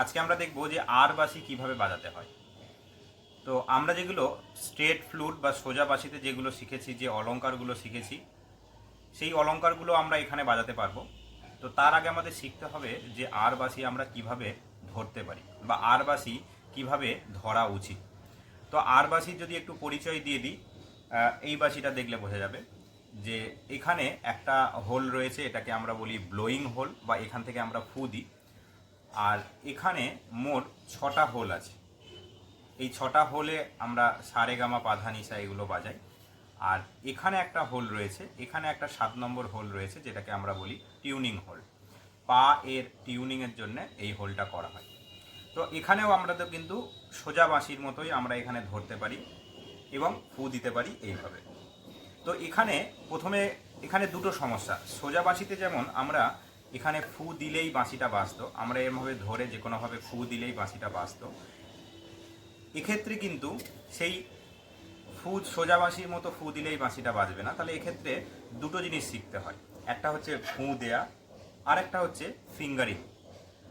আজকে আমরা দেখব যে আর বাঁশি কীভাবে বাজাতে হয়। তো আমরা যেগুলো স্ট্রেট ফ্লুট বা সোজা বাঁশিতে যেগুলো শিখেছি, যে অলংকারগুলো শিখেছি, সেই অলংকারগুলো আমরা এখানে বাজাতে পারব। তো তার আগে আমাদের শিখতে হবে যে আর বাঁশি আমরা কীভাবে ধরতে পারি বা আর বাঁশি কীভাবে ধরা উচিত। তো আর বাঁশির যদি একটু পরিচয় দিয়ে দিই এই বাঁশিটা দেখলে বোঝা যাবে যে এখানে একটা হোল রয়েছে, এটাকে আমরা বলি ব্লোয়িং হোল বা এখান থেকে আমরা ফু দিই। আর এখানে মোট ছটা হোল আছে। এই ছটা হোলে আমরা সারে গামা পাধানিসা এগুলো বাজাই। আর এখানে একটা হোল রয়েছে, এখানে একটা সাত নম্বর হোল রয়েছে, যেটাকে আমরা বলি টিউনিং হোল। পা এর টিউনিংয়ের জন্য এই হোলটা করা হয়। তো এখানেও আমরা তো কিন্তু সোজা বাঁশির মতোই আমরা এখানে ধরতে পারি এবং ফু দিতে পারি এইভাবে। তো এখানে প্রথমে এখানে দুটো সমস্যা। সোজা বাঁশিতে যেমন আমরা এখানে ফু দিলেই বাঁশিটা বাজতো। আমরা এরভাবে ধরে যে কোনোভাবে ফু দিলেই বাঁশিটা বাজতো। এক্ষেত্রে কিন্তু সেই ফু, সোজা বাঁশির মতো ফু দিলেই বাঁশিটা বাজবে না। তাহলে এক্ষেত্রে দুটো জিনিস শিখতে হয়। একটা হচ্ছে ফু দেয়া আর একটা হচ্ছে ফিঙ্গারিং।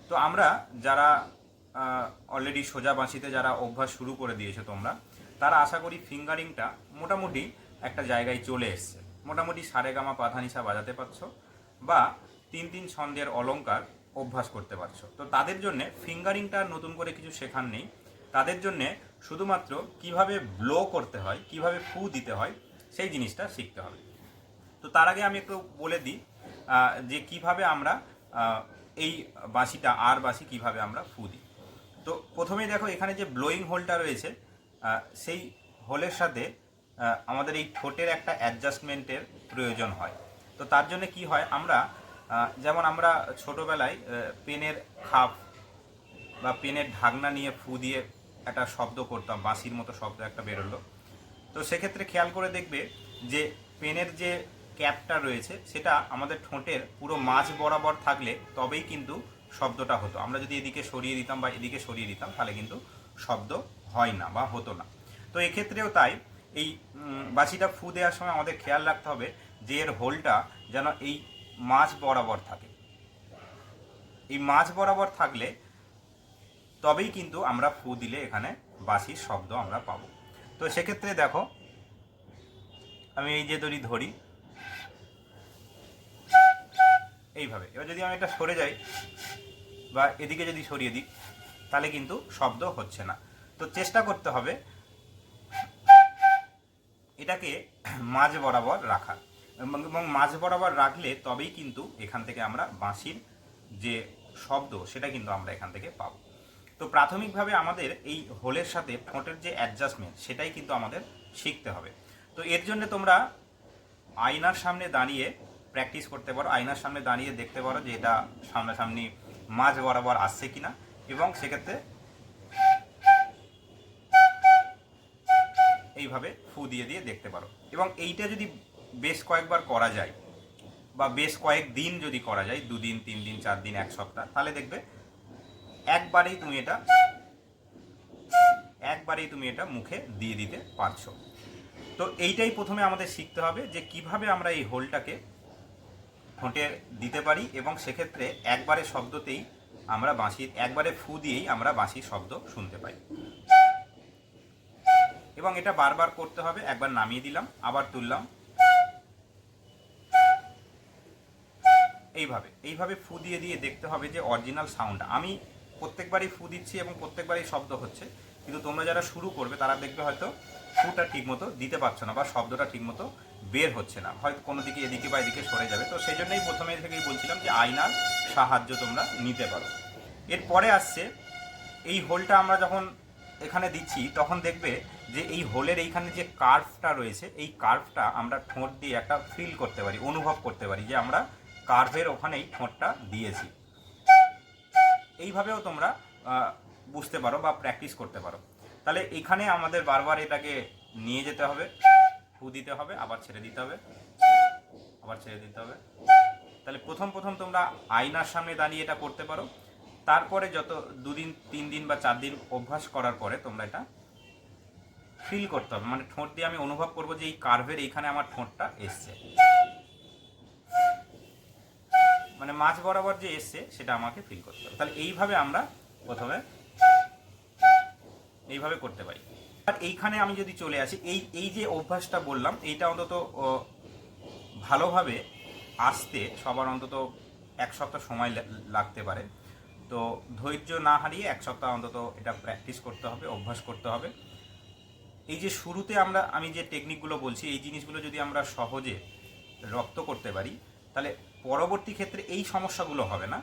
তো আমরা যারা অলরেডি সোজা বাঁশিতে যারা অভ্যাস শুরু করে দিয়েছ তোমরা, তারা আশা করি ফিঙ্গারিংটা মোটামুটি একটা জায়গায় চলে এসছে। মোটামুটি সারেগামা পাধানিসা বাজাতে পারছ, বা তিন তিন ছন্দের অলংকার অভ্যাস করতে পারছ। তো তাদের জন্য ফিঙ্গারিংটা নতুন করে কিছু শেখার নেই। তাদের জন্য শুধুমাত্র কীভাবে ব্লো করতে হয়, কীভাবে ফু দিতে হয়, সেই জিনিসটা শিখতে হবে। তো তার আগে আমি একটু বলে দিই যে কীভাবে আমরা এই বাঁশিটা, আর বাঁশি কীভাবে আমরা ফু দিই। তো প্রথমেই দেখো, এখানে যে ব্লোয়িং হোলটা রয়েছে সেই হোলের সাথে আমাদের এই ঠোঁটের একটা অ্যাডজাস্টমেন্টের প্রয়োজন হয়। তো তার জন্য কি হয়, আমরা যেমন আমরা ছোটোবেলায় পেনের খাপ বা পেনের ঢাকনা নিয়ে ফু দিয়ে একটা শব্দ করতাম, বাঁশির মতো শব্দ একটা বেরোলো। তো সেক্ষেত্রে খেয়াল করে দেখবে যে পেনের যে ক্যাপটা রয়েছে, সেটা আমাদের ঠোঁটের পুরো মাঝ বরাবর থাকলে তবেই কিন্তু শব্দটা হতো। আমরা যদি এদিকে সরিয়ে দিতাম বা এদিকে সরিয়ে দিতাম, তাহলে কিন্তু শব্দ হয় না বা হতো না। তো এক্ষেত্রেও তাই এই বাঁশিটা ফু দেওয়ার সময় আমাদের খেয়াল রাখতে হবে যে এর হোলটা যেন এই মাঝ বরাবর থাকে। এই মাঝ বরাবর থাকলে তবেই কিন্তু আমরা ফু দিলে এখানে বাঁশির শব্দ আমরা পাবো। তো সেক্ষেত্রে দেখো, আমি এই যে দড়ি ধরি, এইভাবে। এবার যদি আমি এটা সরে যাই বা এদিকে যদি সরিয়ে দিই, তাহলে কিন্তু শব্দ হচ্ছে না। তো চেষ্টা করতে হবে এটাকে মাঝ বরাবর রাখা এবং মাঝ বরাবর রাখলে তবেই কিন্তু এখান থেকে আমরা বাঁশির যে শব্দ, সেটা কিন্তু আমরা এখান থেকে পাবো। তো প্রাথমিকভাবে আমাদের এই হোলের সাথে ফোঁটের যে অ্যাডজাস্টমেন্ট সেটাই কিন্তু আমাদের শিখতে হবে। তো এর জন্য তোমরা আয়নার সামনে দাঁড়িয়ে প্র্যাকটিস করতে পারো। আয়নার সামনে দাঁড়িয়ে দেখতে পারো যে এটা সামনাসামনি মাঝ বরাবর আসছে কিনা এবং সেক্ষেত্রে এইভাবে ফু দিয়ে দিয়ে দেখতে পারো। এবং এইটা যদি বেশ কয়েকবার করা যায়। বা বেশ কয়েক দিন যদি করা যায়, দুদিন তিন দিন চার দিন এক সপ্তাহ, তাহলে দেখবে একবারেই তুমি এটা একবারেই তুমি এটা মুখে দিয়ে দিতে পারছ। তো এইটাই প্রথমে আমাদের শিখতে হবে যে কীভাবে আমরা এই হোলটাকে ঠোঁটে দিতে পারি এবং সেক্ষেত্রে একবারে শব্দতেই আমরা বাঁশির একবারে ফু দিয়েই আমরা বাঁশির শব্দ শুনতে পাই। এবং এটা বারবার করতে হবে, একবার নামিয়ে দিলাম, আবার তুললাম এইভাবে এইভাবে ফু দিয়ে দিয়ে দেখতে হবে যে অরিজিনাল সাউন্ড। আমি প্রত্যেকবারই ফু দিচ্ছি এবং প্রত্যেকবারই শব্দ হচ্ছে, কিন্তু তোমরা যারা শুরু করবে তারা দেখবে হয়তো ফুটা ঠিকমতো দিতে পারছ না বা শব্দটা ঠিকমতো বের হচ্ছে না। হয়তো কোনো দিকে এদিকে বা এদিকে সরে যাবে। তো সেই জন্যই প্রথমে থেকেই বলছিলাম যে আয়নার সাহায্য তোমরা নিতে পারো। এরপরে আসছে, এই হোলটা আমরা যখন এখানে দিচ্ছি, তখন দেখবে যে এই হোলের এইখানে যে কার্ভটা রয়েছে, এই কার্ভটা আমরা ঠোঁট দিয়ে একটা ফিল করতে পারি, অনুভব করতে পারি যে আমরা কার্ভের ওখানেই ঠোঁটটা দিয়েছি। এইভাবেও তোমরা বুঝতে পারো বা প্র্যাকটিস করতে পারো। তাহলে এখানে আমাদের বারবার এটাকে নিয়ে যেতে হবে ফু দিতে হবে, আবার ছেড়ে দিতে হবে, আবার ছেড়ে দিতে হবে। তাহলে প্রথম প্রথম তোমরা আয়নার সামনে দাঁড়িয়ে এটা করতে পারো। তারপরে যত দুদিন, তিন দিন বা চার দিন অভ্যাস করার পরে তোমরা এটা ফিল করতে হবে। মানে ঠোঁট দিয়ে আমি অনুভব করব যে এই কার্ভের এইখানে আমার ঠোঁটটা এসছে। মানে মাঝ বরাবর যে এসছে, সেটা আমাকে ফিল করতে হবে। তাহলে এইভাবে আমরা প্রথমে এইভাবে করতে পারি। আর এইখানে আমি যদি চলে আসি, এই এই যে অভ্যাসটা বললাম, এইটা অন্তত ভালোভাবে আসতে সবার অন্তত এক সপ্তাহ সময় লাগতে পারে। তো ধৈর্য না হারিয়ে এক সপ্তাহ অন্তত এটা প্র্যাকটিস করতে হবে, অভ্যাস করতে হবে। এই যে শুরুতে আমরা, আমি যে টেকনিকগুলো বলছি, এই জিনিসগুলো যদি আমরা সহজে রপ্ত করতে পারি, তাহলে পরবর্তী ক্ষেত্রে এই সমস্যাগুলো হবে না।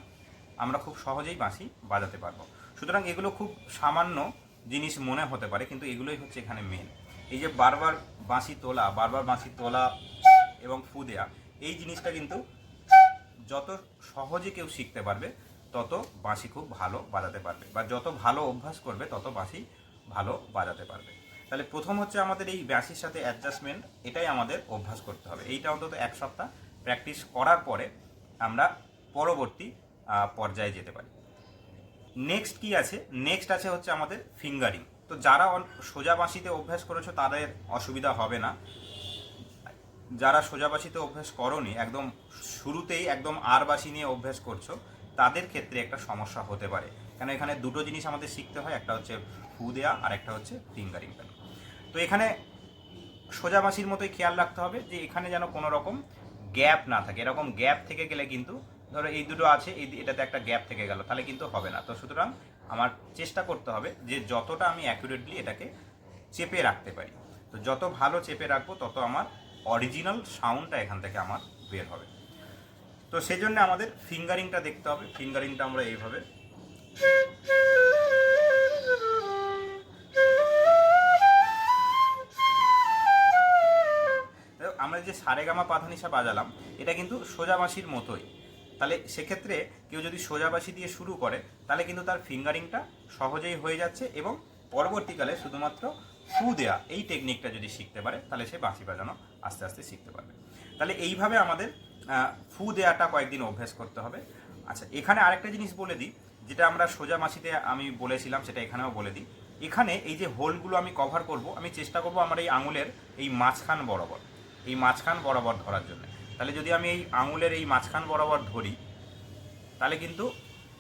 আমরা খুব সহজেই বাঁশি বাজাতে পারব। সুতরাং এগুলো খুব সামান্য জিনিস মনে হতে পারে, কিন্তু এগুলোই হচ্ছে এখানে মেন এই যে বারবার বাঁশি তোলা, বারবার বাঁশি তোলা এবং ফু দেয়া, এই জিনিসটা কিন্তু যত সহজে কেউ শিখতে পারবে, তত বাঁশি খুব ভালো বাজাতে পারবে বা যত ভালো অভ্যাস করবে, তত বাঁশি ভালো বাজাতে পারবে। তাহলে প্রথম হচ্ছে আমাদের এই বাঁশির সাথে অ্যাডজাস্টমেন্ট এটাই আমাদের অভ্যাস করতে হবে। এইটা অন্তত এক সপ্তাহ প্র্যাকটিস করার পরে আমরা পরবর্তী পর্যায়ে যেতে পারি। নেক্সট কি আছে? নেক্সট আছে হচ্ছে আমাদের ফিঙ্গারিং তো যারা সোজা বাঁশিতে অভ্যাস করেছ তাদের অসুবিধা হবে না। যারা সোজাবাসিতে অভ্যাস করনি, একদম শুরুতেই একদম আর বাসি নিয়ে অভ্যাস করছ, তাদের ক্ষেত্রে একটা সমস্যা হতে পারে। কেন এখানে দুটো জিনিস আমাদের শিখতে হয়, একটা হচ্ছে ফু দেয়া আর একটা হচ্ছে ফিঙ্গারিং তো এখানে সোজাবাসির মতোই খেয়াল রাখতে হবে যে এখানে যেন কোনো রকম গ্যাপ না থাকে। এরকম গ্যাপ থেকে গেলে কিন্তু ধরো এই দুটো আছে, এই এটাতে একটা গ্যাপ থেকে গেল, তাহলে কিন্তু হবে না। তো সুতরাং আমার চেষ্টা করতে হবে যে যতটা আমি অ্যাকুরেটলি এটাকে চেপে রাখতে পারি। তো যত ভালো চেপে রাখব, তত আমার অরিজিনাল সাউন্ডটা এখান থেকে আমার বের হবে। তো সেজন্য আমাদের ফিঙ্গারিংটা দেখতে হবে। ফিঙ্গারিংটা আমরা এইভাবে যে সারেগামা পাধানিসা বাজালাম, এটা কিন্তু সোজাবাসির মতোই। তাহলে সেক্ষেত্রে কেউ যদি সোজাবাসি দিয়ে শুরু করে, তাহলে কিন্তু তার ফিঙ্গারিংটা সহজেই হয়ে যাচ্ছে এবং পরবর্তীকালে শুধুমাত্র ফু দেয়া, এই টেকনিকটা যদি শিখতে পারে, তাহলে সে বাঁশি বাজানো আস্তে আস্তে শিখতে পারবে। তাহলে এইভাবে আমাদের ফু দেয়াটা কয়েকদিন অভ্যেস করতে হবে। আচ্ছা এখানে আরেকটা জিনিস বলে দিই, যেটা আমরা সোজা মাসিতে আমি বলেছিলাম, সেটা এখানেও বলে দিই। এখানে এই যে হোলগুলো আমি কভার করব, আমি চেষ্টা করব আমার এই আঙুলের এই মাঝখান বরাবর। এই মাঝখান বরাবর ধরার জন্য। তাহলে যদি আমি এই আঙুলের এই মাঝখান বরাবর ধরি, তাহলে কিন্তু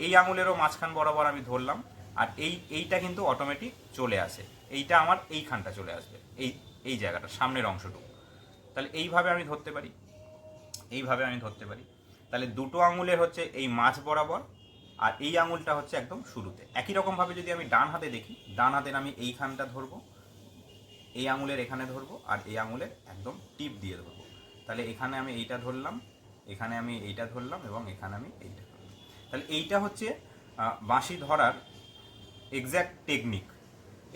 এই আঙুলেরও মাঝখান বরাবর আমি ধরলাম, আর এই, এইটা কিন্তু অটোমেটিক চলে আসে। এইটা আমার এইখানটা চলে আসবে, এই এই জায়গাটা, সামনের অংশটুকু। তাহলে এইভাবে আমি ধরতে পারি, এইভাবে আমি ধরতে পারি। তাহলে দুটো আঙুলের হচ্ছে এই মাঝ বরাবর, আর এই আঙুলটা হচ্ছে একদম শুরুতে। একই রকমভাবে যদি আমি ডান হাতে দেখি, ডান হাতের আমি এইখানটা ধরবো এই আঙুলের এখানে ধরবো আর এই আঙুলের একদম টিপ দিয়ে ধরবো। তাহলে এখানে আমি এইটা ধরলাম, এখানে আমি এইটা ধরলাম এবং এখানে আমি এইটা ধরলাম। তাহলে এইটা হচ্ছে বাঁশি ধরার এক্স্যাক্ট টেকনিক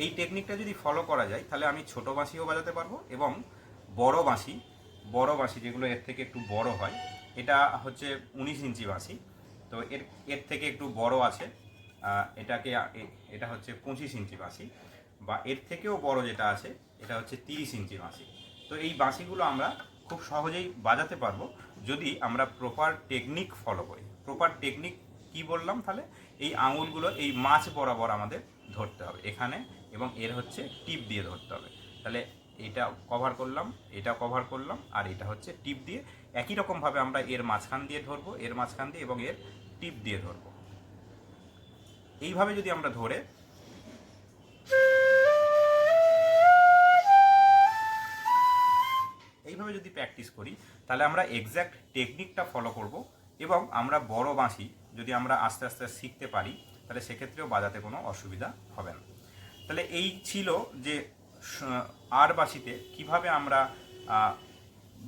এই টেকনিকটা যদি ফলো করা যায়, তাহলে আমি ছোট বাঁশিও বাজাতে পারব এবং বড় বাঁশি বড় বাঁশি যেগুলো এর থেকে একটু বড় হয়, এটা হচ্ছে উনিশ ইঞ্চি বাঁশি। তো এর এর থেকে একটু বড় আছে এটাকে এটা হচ্ছে পঁচিশ ইঞ্চি বাঁশি বা এর থেকেও বড় যেটা আছে এটা হচ্ছে তিরিশ ইঞ্চি বাঁশি। তো এই বাঁশিগুলো আমরা খুব সহজেই বাজাতে পারব যদি আমরা প্রপার টেকনিক ফলো করি। প্রপার টেকনিক কি বললাম তাহলে? এই আঙুলগুলো এই মাছ বরাবর আমাদের ধরতে হবে এখানে এবং এর হচ্ছে টিপ দিয়ে ধরতে হবে। তাহলে এটা কভার করলাম, এটা কভার করলাম আর এটা হচ্ছে টিপ দিয়ে। একই রকমভাবে আমরা এর মাঝখান দিয়ে ধরবো, এর মাঝখান দিয়ে এবং এর টিপ দিয়ে ধরবো। এইভাবে যদি আমরা ধরে যদি প্র্যাকটিস করি, তাহলে আমরা এক্স্যাক্ট টেকনিকটা ফলো করব এবং আমরা বড় বাঁশি যদি আমরা আস্তে আস্তে শিখতে পারি, তাহলে সেক্ষেত্রেও বাজাতে কোনো অসুবিধা হবে না। তাহলে এই ছিল যে আর বাঁশিতে কীভাবে আমরা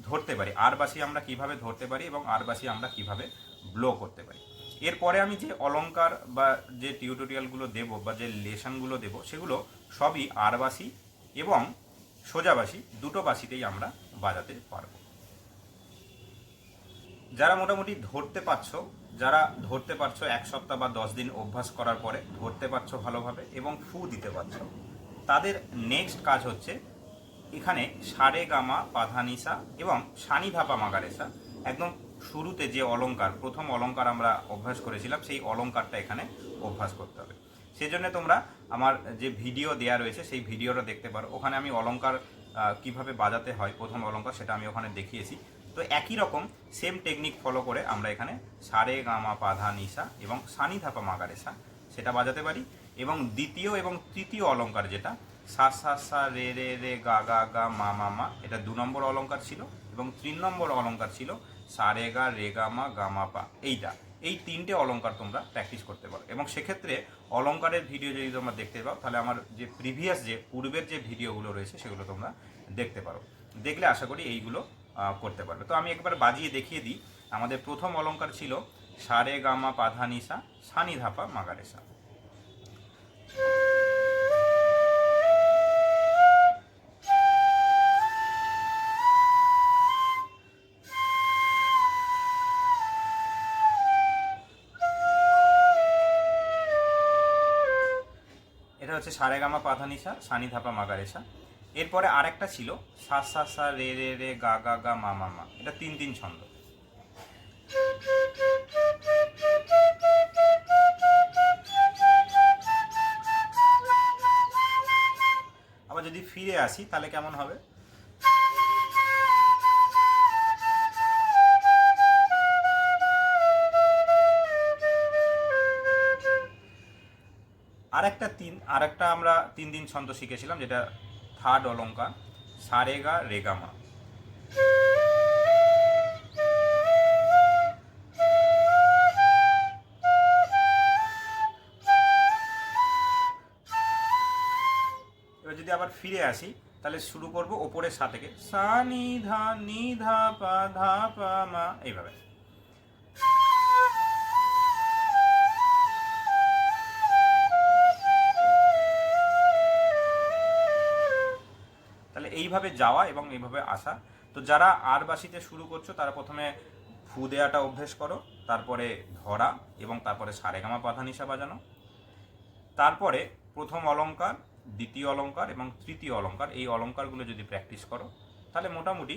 ধরতে পারি, আর বাঁশি আমরা কীভাবে ধরতে পারি এবং আর বাঁশি আমরা কীভাবে ব্লো করতে পারি। এরপরে আমি যে অলংকার বা যে টিউটোরিয়ালগুলো দেব বা যে লেসনগুলো দেব, সেগুলো সবই আর বাঁশি এবং সোজা বাঁশি, দুটো বাঁশিতেই আমরা বাজাতে পারব। যারা মোটামুটি ধরতে পারছ যারা ধরতে পারছ এক সপ্তাহ বা দশ দিন অভ্যাস করার পরে ধরতে পারছ ভালোভাবে এবং ফু দিতে পারছ তাদের নেক্সট কাজ হচ্ছে এখানে সারে গামা পাধানিসা এবং সানি ভাপা মাগারেসা। একদম শুরুতে যে অলঙ্কার প্রথম অলঙ্কার আমরা অভ্যাস করেছিলাম সেই অলঙ্কারটা এখানে অভ্যাস করতে হবে। সেজন্য তোমরা আমার যে ভিডিও দেয়া রয়েছে সেই ভিডিওটা দেখতে পারো। ওখানে আমি অলংকার আহ, কীভাবে বাজাতে হয় প্রথম অলঙ্কার সেটা আমি ওখানে দেখিয়েছি। তো একই রকম সেম টেকনিক ফলো করে আমরা এখানে সারে গামা পাধা নিশা এবং সানি ধাপা মাগারেসা সেটা বাজাতে পারি। এবং দ্বিতীয় এবং তৃতীয় অলঙ্কার যেটা, সা সা সা রে রে রে গা গা গা মা মা মা, এটা দু নম্বর অলঙ্কার ছিল এবং তিন নম্বর অলঙ্কার ছিল সা রে গা রে গা মা গা মা পা, এইটা। এই তিনটে অলঙ্কার তোমরা প্র্যাকটিস করতে পারো। এবং সেক্ষেত্রে অলঙ্কারের ভিডিও যদি তোমরা দেখতে পাও, তাহলে আমার যে প্রিভিয়াস যে পূর্বের যে ভিডিওগুলো রয়েছে, সেগুলো তোমরা দেখতে পারো। দেখলে আশা করি এইগুলো করতে পারবে। তো আমি একবার বাজিয়ে দেখিয়ে দিই। আমাদের প্রথম অলঙ্কার ছিল সারে গামা পাধানিসা সানি ধাপা মাগারেসা। এটা হচ্ছে সারে গামা পাধানিসা সানি ধাপা মাগারেসা। এরপরে আরেকটা ছিল, সা সা সা, রে রে রে, গা গা গা, মা মা মা। এটা তিন তিন ছন্দ। আবার যদি ফিরে আসি, তাহলে কেমন হবে? আরেকটা তিন, আরেকটা আমরা তিন দিন ছন্দ শিখেছিলাম, যেটা থার্ড অলঙ্কার সারেগা রেগামা। এবার যদি আবার ফিরে আসি, তাহলে শুরু করব ওপরের সা থেকে। সা, নি, ধা নি, ধা, পা ধা, পা, মা, এইভাবে। এইভাবে যাওয়া এবং এইভাবে আসা। তো যারা আর বাসিতে শুরু করছ, তারা প্রথমে ফু দেওয়াটা অভ্যেস করো, তারপরে ধরা এবং তারপরে সারেগামা পাধানিসা বাজানো। তারপরে প্রথম অলঙ্কার দ্বিতীয় অলঙ্কার এবং তৃতীয় অলঙ্কার এই অলঙ্কারগুলো যদি প্র্যাকটিস করো, তাহলে মোটামুটি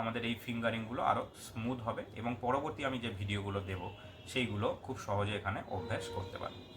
আমাদের এই ফিঙ্গারিংগুলো আরও স্মুথ হবে এবং পরবর্তী আমি যে ভিডিওগুলো দেব, সেইগুলো খুব সহজে এখানে অভ্যাস করতে পারবে।